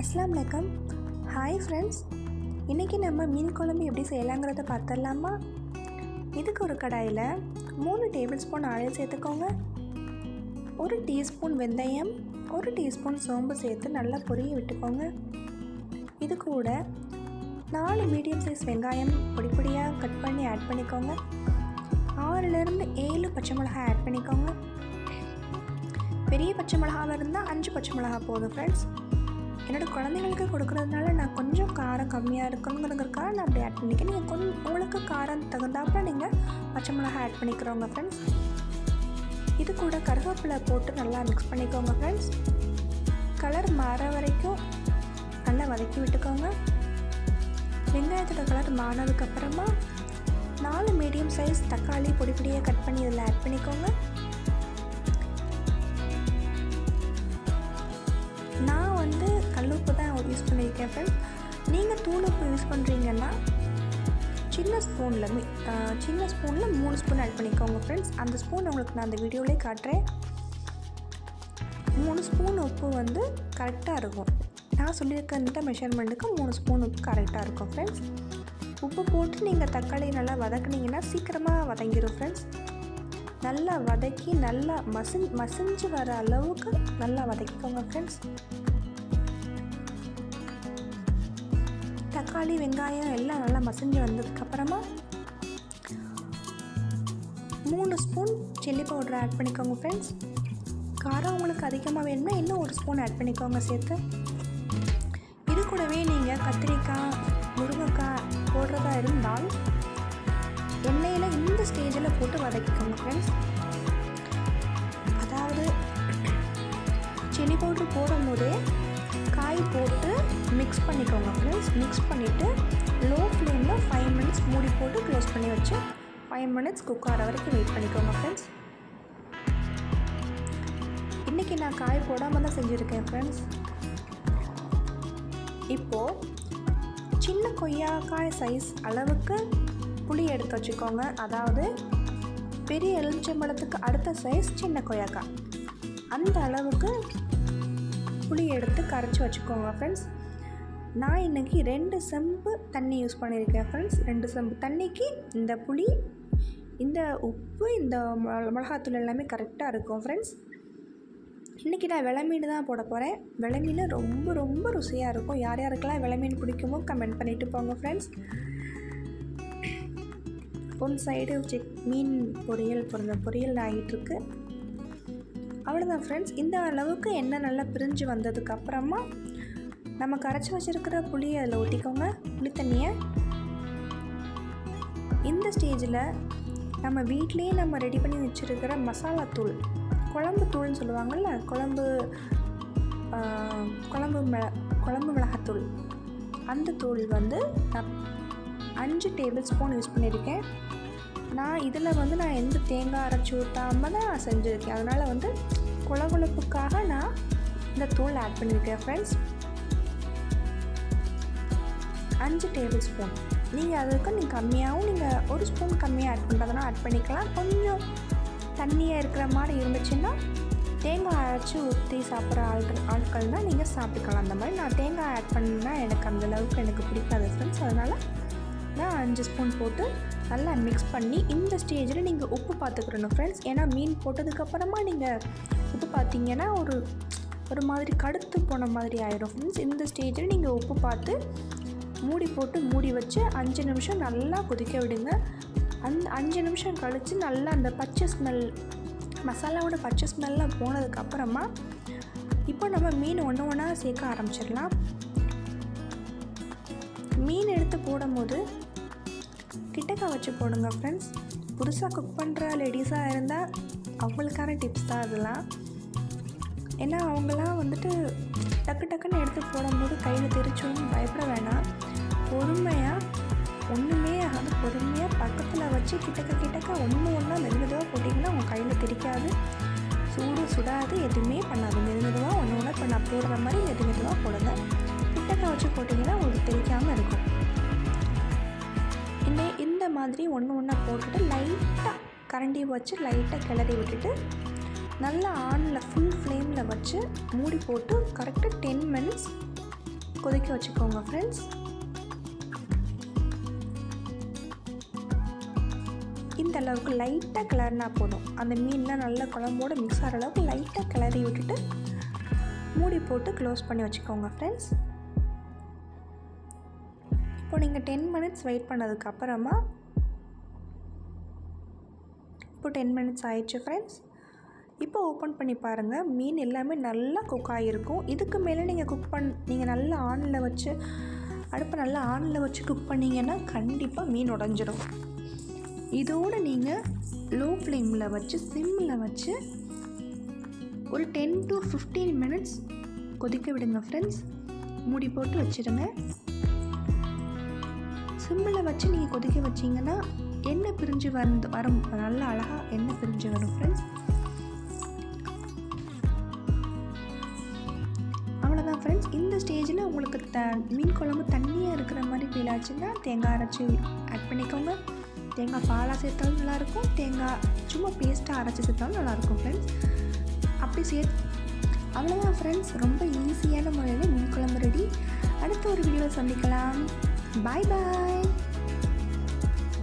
அஸ்லாம் வலைக்கம். Hi friends இன்றைக்கி நம்ம மீன் குழம்பு எப்படி செய்யலாங்கிறத பார்த்துடலாமா? இதுக்கு ஒரு கடாயில் மூணு டேபிள் ஸ்பூன் ஆயில் சேர்த்துக்கோங்க. ஒரு டீஸ்பூன் வெந்தயம் ஒரு டீஸ்பூன் சோம்பு சேர்த்து நல்லா பொரிய விட்டுக்கோங்க. இது கூட நாலு மீடியம் சைஸ் வெங்காயம் பொடி பொடியாக கட் பண்ணி ஆட் பண்ணிக்கோங்க. ஆறுலேருந்து ஏழு பச்சை மிளகாய் ஆட் பண்ணிக்கோங்க. பெரிய பச்சை மிளகாவாக இருந்தால் அஞ்சு பச்சை மிளகா போதும் ஃப்ரெண்ட்ஸ் என்னோடய குழந்தைங்களுக்கு கொடுக்குறதுனால நான் கொஞ்சம் காரம் கம்மியாக இருக்கணுங்கிறதுக்காக நான் அப்படி ஆட் பண்ணிக்கேன் நீங்கள் கொஞ்சம் உங்களுக்கு காரம் தகுந்தாப்புல நீங்கள் பச்சை மிளகா ஆட் பண்ணிக்கிறோங்க ஃப்ரெண்ட்ஸ் இது கூட கருவேப்பிலை போட்டு நல்லா மிக்ஸ் பண்ணிக்கோங்க ஃப்ரெண்ட்ஸ் கலர் மாற வரைக்கும் நல்லா வதக்கி விட்டுக்கோங்க. வெங்காயத்தோட கலர் மாறினதுக்கப்புறமா நாலு மீடியம் சைஸ் தக்காளி பொடி பொடியாக கட் பண்ணி இதில் ஆட் பண்ணிக்கோங்க. கல்லுப்பு யூஸ் பண்ணியிருக்கேன் ஃப்ரெண்ட்ஸ் நீங்கள் தூள் உப்பு யூஸ் பண்ணுறீங்கன்னா சின்ன ஸ்பூனில் சின்ன ஸ்பூனில் மூணு ஸ்பூன் ஆட் பண்ணிக்கோங்க ஃப்ரெண்ட்ஸ் அந்த ஸ்பூன் உங்களுக்கு நான் அந்த வீடியோவிலே காட்டுறேன். மூணு ஸ்பூன் உப்பு வந்து கரெக்டாக இருக்கும். நான் சொல்லியிருக்க இந்த மெஷர்மெண்ட்டுக்கு மூணு ஸ்பூன் உப்பு கரெக்டாக இருக்கும் ஃப்ரெண்ட்ஸ் உப்பு போட்டு நீங்கள் தக்காளி நல்லா வதக்குனீங்கன்னா சீக்கிரமாக வதங்கிடும் ஃப்ரெண்ட்ஸ் நல்லா வதக்கி நல்லா மசி மசிஞ்சு வர அளவுக்கு நல்லா வதக்கிக்கோங்க ஃப்ரெண்ட்ஸ் தக்காளி வெங்காயம் எல்லாம் நல்லா மசிஞ்சு வந்ததுக்கப்புறமா மூணு ஸ்பூன் சில்லி பவுடர் ஆட் பண்ணிக்கோங்க ஃப்ரெண்ட்ஸ் காரம் உங்களுக்கு அதிகமாக வேணும்னா இன்னும் ஒரு ஸ்பூன் ஆட் பண்ணிக்கோங்க சேர்த்து. இது கூடவே நீங்கள் கத்திரிக்காய் முருங்கைக்காய் போடுறதா இருந்தால் எண்ணெயில் இந்த ஸ்டேஜில் போட்டு வதக்கிக்கோங்க ஃப்ரெண்ட்ஸ் அதாவது சில்லி பவுட்ரு போடும்போது மிக்ஸ் பண்ணிக்கோங்க ஃப்ரெண்ட்ஸ் மிக்ஸ் பண்ணிவிட்டு லோ ஃப்ளேமில் ஃபைவ் மினிட்ஸ் மூடி போட்டு க்ளோஸ் பண்ணி வச்சு ஃபைவ் மினிட்ஸ் குக் ஆகிற வரைக்கும் வெயிட் பண்ணிக்கோங்க ஃப்ரெண்ட்ஸ் இன்றைக்கி நான் காய் போடாமல் தான் செஞ்சுருக்கேன் ஃப்ரெண்ட்ஸ் இப்போது சின்ன கொய்யாக்காய் சைஸ் அளவுக்கு புளி எடுத்து வச்சுக்கோங்க. அதாவது பெரிய எலுமிச்சம்பழத்துக்கு அடுத்த சைஸ் சின்ன கொய்யாக்காய் அந்த அளவுக்கு புளி எடுத்து கரைச்சி வச்சுக்கோங்க ஃப்ரெண்ட்ஸ் நான் இன்றைக்கி ரெண்டு செம்பு தண்ணி யூஸ் பண்ணியிருக்கேன் ஃப்ரெண்ட்ஸ் ரெண்டு செம்பு தண்ணிக்கு இந்த புளி இந்த உப்பு இந்த மிளகாத்தூள் எல்லாமே கரெக்டாக இருக்கும் ஃப்ரெண்ட்ஸ் இன்றைக்கி நான் விலை மீன் தான் போட போகிறேன் விளை மீன் ரொம்ப ரொம்ப ருசியாக இருக்கும். யார் யாருக்கெல்லாம் விலை மீன் பிடிக்குமோ கமெண்ட் பண்ணிவிட்டு போங்க ஃப்ரெண்ட்ஸ் ஒன் சைடு செக் மீன் பொரியல் பிறந்த பொரியல் ஆகிட்டுருக்கு அவ்வளோதான் ஃப்ரெண்ட்ஸ் இந்த அளவுக்கு எண்ணெய் நல்லா பிரிஞ்சு வந்ததுக்கப்புறமா நம்ம கரைச்சி வச்சுருக்கிற புளியை அதில் ஊற்றிக்கோங்க. புளி தண்ணியை. இந்த ஸ்டேஜில் நம்ம வீட்லேயே நம்ம ரெடி பண்ணி வச்சுருக்கிற மசாலா தூள். குழம்பு தூள்னு சொல்லுவாங்கள்ல குழம்பு குழம்பு மிள குழம்பு மிளகாத்தூள். அந்த தூள் வந்து நான் அஞ்சு டேபிள் ஸ்பூன் யூஸ் பண்ணியிருக்கேன். நான் இதில் வந்து நான் எந்த தேங்காய் அரைச்சி ஊற்றாமல் தான் நான் செஞ்சுருக்கேன். அதனால் வந்து குழகுழப்புக்காக நான் இந்த தூள் ஆட் பண்ணியிருக்கேன் ஃப்ரெண்ட்ஸ் அஞ்சு டேபிள் ஸ்பூன். நீங்கள் அதுக்கு நீங்கள் கம்மியாகவும் நீங்கள் ஒரு ஸ்பூன் கம்மியாக ஆட் பண்ணுறதுனா ஆட் பண்ணிக்கலாம். கொஞ்சம் தண்ணியாக இருக்கிற மாதிரி இருந்துச்சுன்னா தேங்காய் அரைச்சி ஊற்றி சாப்பிட்ற ஆட்கள் ஆட்கள்னால் நீங்கள் சாப்பிட்டுக்கலாம். அந்த மாதிரி நான் தேங்காய் ஆட் பண்ணால் எனக்கு அந்தளவுக்கு எனக்கு பிடிக்காது ஃப்ரெண்ட்ஸ் அதனால் நான் அஞ்சு ஸ்பூன் போட்டு நல்லா மிக்ஸ் பண்ணி இந்த ஸ்டேஜில் நீங்கள் உப்பு பார்த்துக்கிறணும் ஃப்ரெண்ட்ஸ் ஏன்னா மீன் போட்டதுக்கப்புறமா நீங்கள் உப்பு பார்த்தீங்கன்னா ஒரு ஒரு மாதிரி கடுத்து போன மாதிரி ஆயிடும் ஃப்ரெண்ட்ஸ் இந்த ஸ்டேஜில் நீங்கள் உப்பு பார்த்து மூடி போட்டு மூடி வச்சு அஞ்சு நிமிஷம் நல்லா கொதிக்க விடுங்க. அந் அஞ்சு நிமிஷம் கழித்து நல்லா அந்த பச்சை ஸ்மெல் மசாலாவோட பச்சை ஸ்மெல்லாம் போனதுக்கப்புறமா இப்போ நம்ம மீன் ஒன்று ஒன்றா சேர்க்க ஆரம்பிச்சிடலாம். மீன் எடுத்து போடும்போது கிட்டக்க வச்சு போடுங்க ஃப்ரெண்ட்ஸ் புதுசாக குக் பண்ணுற லேடிஸாக இருந்தால் அவங்களுக்கான டிப்ஸ் தான் அதெல்லாம். ஏன்னா அவங்களாம் வந்துட்டு டக்கு டக்குன்னு எடுத்து போடும்போது கையில் தெரிச்சோன்னு பயப்பட வேணாம். பொறுமையாக ஒன்றுமே ஆகாது. பொறுமையாக பக்கத்தில் வச்சு கிட்டக்க கிட்டக்க ஒன்று ஒன்றா மெதுமெதுவாக போட்டிங்கன்னா உங்கள் கையில் தெரிக்காது. சூடு சுடாது எதுவுமே பண்ணாது. மெதுமெதுவாக ஒன்று ஒன்றா இப்போ நான் போடுற மாதிரி மெதுமெதுவாக போடுங்க. கிட்டக்க வச்சு போட்டிங்கன்னா உங்களுக்கு தெரிக்காமல் இருக்கும். இந்த இந்த மாதிரி ஒன்று ஒன்றா போட்டுட்டு லைட்டாக கரண்டி வச்சு லைட்டாக கிளறி விட்டுட்டு நல்லா ஆனில் ஃபுல் ஃப்ளேமில் வச்சு மூடி போட்டு கரெக்டாக டென் மினிட்ஸ் கொதிக்க வச்சுக்கோங்க ஃப்ரெண்ட்ஸ் இந்த அளவுக்கு லைட்டாக கிளறினா போதும். அந்த மீன்லாம் நல்லா குழம்போடு மிக்ஸ் ஆகிற அளவுக்கு லைட்டாக கிளறி விட்டுட்டு மூடி போட்டு க்ளோஸ் பண்ணி வச்சுக்கோங்க ஃப்ரெண்ட்ஸ் இப்போ நீங்கள் டென் மினிட்ஸ் வெயிட் பண்ணதுக்கு அப்புறமா இப்போ டென் மினிட்ஸ் ஆயிடுச்சு ஃப்ரெண்ட்ஸ் இப்போ ஓப்பன் பண்ணி பாருங்கள் மீன் எல்லாமே நல்லா குக் ஆகிருக்கும் இதுக்கு மேலே நீங்கள் குக் பண் நீங்கள் நல்லா ஆனில் வச்சு அடுப்பை நல்லா ஆனில் வச்சு குக் பண்ணிங்கன்னா கண்டிப்பாக மீன் உடஞ்சிடும் இதோடு நீங்கள் லோ ஃப்ளேமில் வச்சு சிம்மில் வச்சு ஒரு டென் டு ஃபிஃப்டீன் மினிட்ஸ் கொதிக்க விடுங்க ஃப்ரெண்ட்ஸ் மூடி போட்டு வச்சுருங்க. சிம்மில் வச்சு நீங்கள் கொதிக்க வச்சிங்கன்னா எண்ணெய் பிரிஞ்சு வந்து வரும். நல்லா அழகாக எண்ணெய் பிரிஞ்சு வரும் ஃப்ரெண்ட்ஸ் அவ்வளோதான் ஃப்ரெண்ட்ஸ் இந்த ஸ்டேஜில் உங்களுக்கு த மீன் குழம்பு தண்ணியாக இருக்கிற மாதிரி ஃபீல் ஆச்சுன்னா தேங்காய் அரைச்சி ஆட் பண்ணிக்கோங்க. தேங்காய் பாலாக சேர்த்தாலும் நல்லாயிருக்கும். தேங்காய் சும்மா பேஸ்ட்டாக அரைச்சி சேர்த்தாலும் நல்லாயிருக்கும் ஃப்ரெண்ட்ஸ் அப்படி சே அவ்வளோதான் ஃப்ரெண்ட்ஸ் ரொம்ப ஈஸியான முறையில் மீன் குழம்பு ரெடி அடுத்த ஒரு வீடியோவில் சந்திக்கலாம். பாய் பாய்